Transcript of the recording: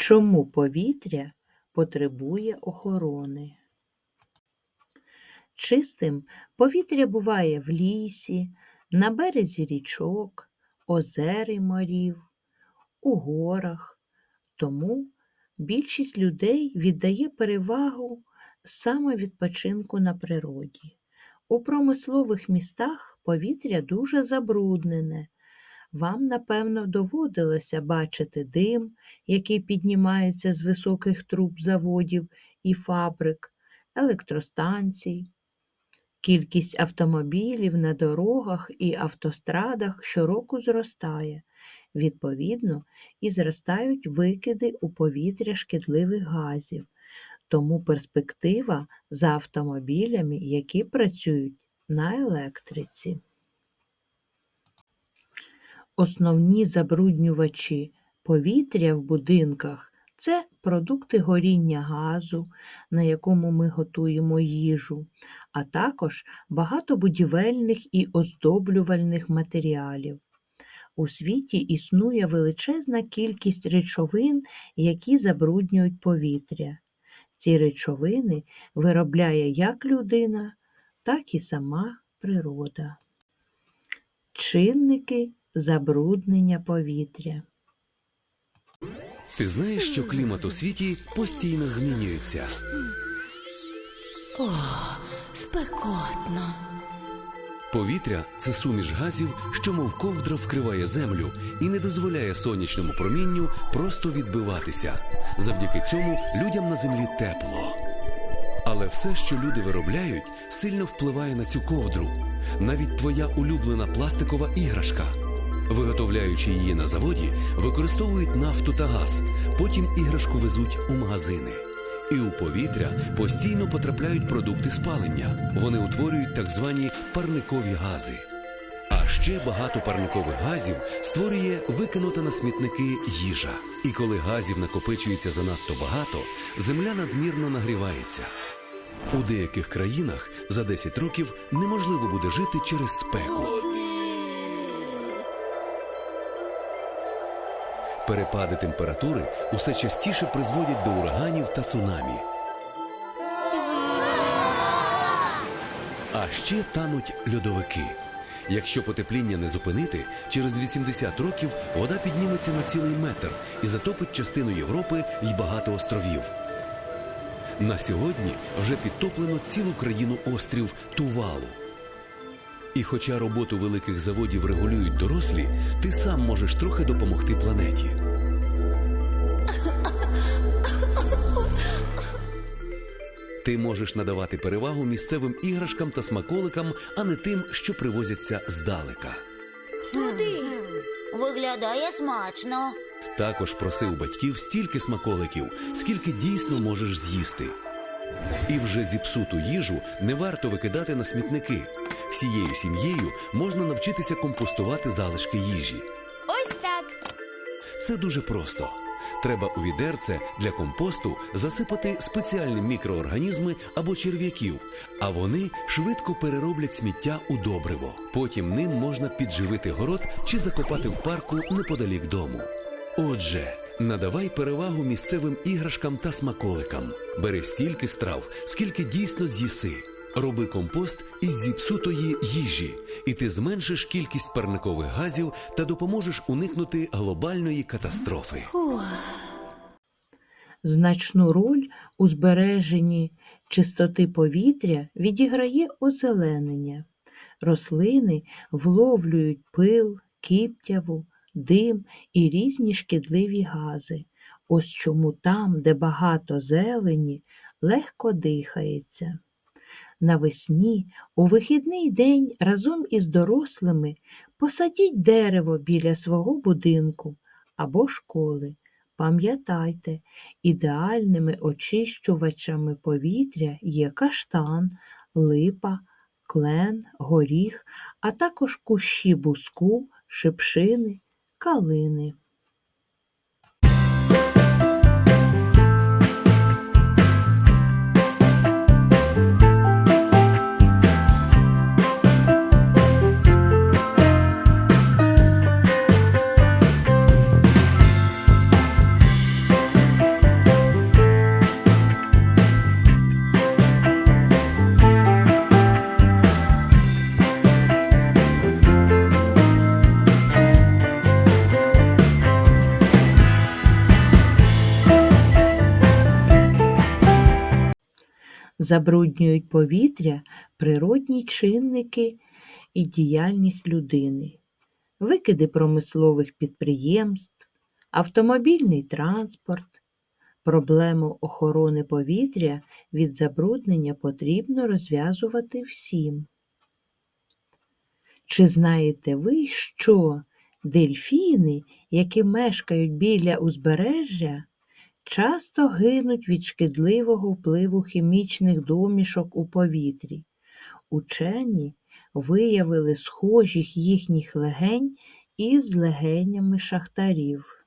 Чому повітря потребує охорони? Чистим повітря буває в лісі, на березі річок, озер і морів, у горах. Тому більшість людей віддає перевагу саме відпочинку на природі. У промислових містах повітря дуже забруднене. Вам, напевно, доводилося бачити дим, який піднімається з високих труб заводів і фабрик, електростанцій. Кількість автомобілів на дорогах і автострадах щороку зростає. Відповідно, і зростають викиди у повітря шкідливих газів. Тому перспектива за автомобілями, які працюють на електриці. Основні забруднювачі повітря в будинках це продукти горіння газу, на якому ми готуємо їжу, а також багато будівельних і оздоблювальних матеріалів. У світі існує величезна кількість речовин, які забруднюють повітря. Ці речовини виробляє як людина, так і сама природа. Чинники забруднення повітря. Ти знаєш, що клімат у світі постійно змінюється. О, спекотно. Повітря це суміш газів, що мов ковдра вкриває землю і не дозволяє сонячному промінню просто відбиватися. Завдяки цьому людям на землі тепло. Але все, що люди виробляють, сильно впливає на цю ковдру. Навіть твоя улюблена пластикова іграшка. Виготовляючи її на заводі, використовують нафту та газ. Потім іграшку везуть у магазини. І у повітря постійно потрапляють продукти спалення. Вони утворюють так звані парникові гази. А ще багато парникових газів створює викинута на смітники їжа. І коли газів накопичується занадто багато, земля надмірно нагрівається. У деяких країнах за 10 років неможливо буде жити через спеку. Перепади температури усе частіше призводять до ураганів та цунамі. А ще тануть льодовики. Якщо потепління не зупинити, через 80 років вода підніметься на цілий метр і затопить частину Європи й багато островів. На сьогодні вже підтоплено цілу країну острів Тувалу. І хоча роботу великих заводів регулюють дорослі, ти сам можеш трохи допомогти планеті. Ти можеш надавати перевагу місцевим іграшкам та смаколикам, а не тим, що привозяться здалека. Туди. Виглядає смачно. Також проси у батьків стільки смаколиків, скільки дійсно можеш з'їсти. І вже зіпсуту їжу не варто викидати на смітники. Всією сім'єю можна навчитися компостувати залишки їжі. Ось так. Це дуже просто. Треба у відерце для компосту засипати спеціальні мікроорганізми або черв'яків, а вони швидко перероблять сміття у добриво. Потім ним можна підживити город чи закопати в парку неподалік дому. Отже, надавай перевагу місцевим іграшкам та смаколикам. Бери стільки страв, скільки дійсно з'їси. Роби компост із зіпсутої їжі, і ти зменшиш кількість парникових газів та допоможеш уникнути глобальної катастрофи. Значну роль у збереженні чистоти повітря відіграє озеленення. Рослини вловлюють пил, кіптяву, дим і різні шкідливі гази. Ось чому там, де багато зелені, легко дихається. Навесні у вихідний день разом із дорослими посадіть дерево біля свого будинку або школи. Пам'ятайте, ідеальними очищувачами повітря є каштан, липа, клен, горіх, а також кущі буску, шипшини, калини. Забруднюють повітря природні чинники і діяльність людини, викиди промислових підприємств, автомобільний транспорт. Проблему охорони повітря від забруднення потрібно розв'язувати всім. Чи знаєте ви, що дельфіни, які мешкають біля узбережжя, часто гинуть від шкідливого впливу хімічних домішок у повітрі? Учені виявили схожих їхніх легень із легенями шахтарів.